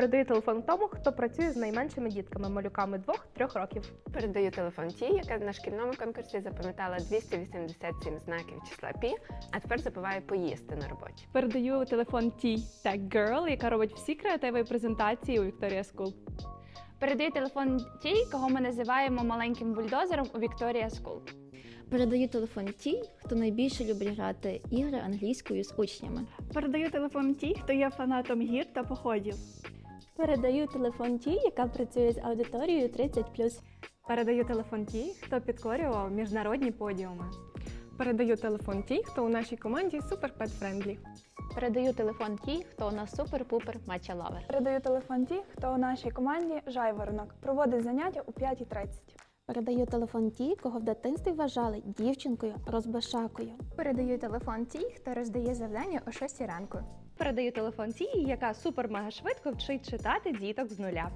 Передаю телефон тому, хто працює з найменшими дітками, малюками 2-3 років. Передаю телефон тій, яка на шкільному конкурсі запам'ятала 287 знаків числа пі, а тепер забуває поїсти на роботі. Передаю телефон тій Tech Girl, яка робить всі креативи і презентації у Victoria School. Передаю телефон тій, кого ми називаємо маленьким бульдозером у Вікторія School. Передаю телефон тій, хто найбільше любить грати ігри англійською з учнями. Передаю телефон тій, хто є фанатом гір та походів. Передаю телефон тій, яка працює з аудиторією 30+. Передаю телефон тій, хто підкорював міжнародні подіуми. Передаю телефон тій, хто у нашій команді супер пет френдлі. Передаю телефон тій, хто у нас супер-пупер матча лавер. Передаю телефон тій, хто у нашій команді жайворонок проводить заняття у 5.30. Передаю телефон тій, кого в дитинстві вважали дівчинкою розбишакою. Передаю телефон тій, хто роздає завдання о 6 ранку. Передаю телефон тій, яка супер мега швидко вчить читати діток з нуля.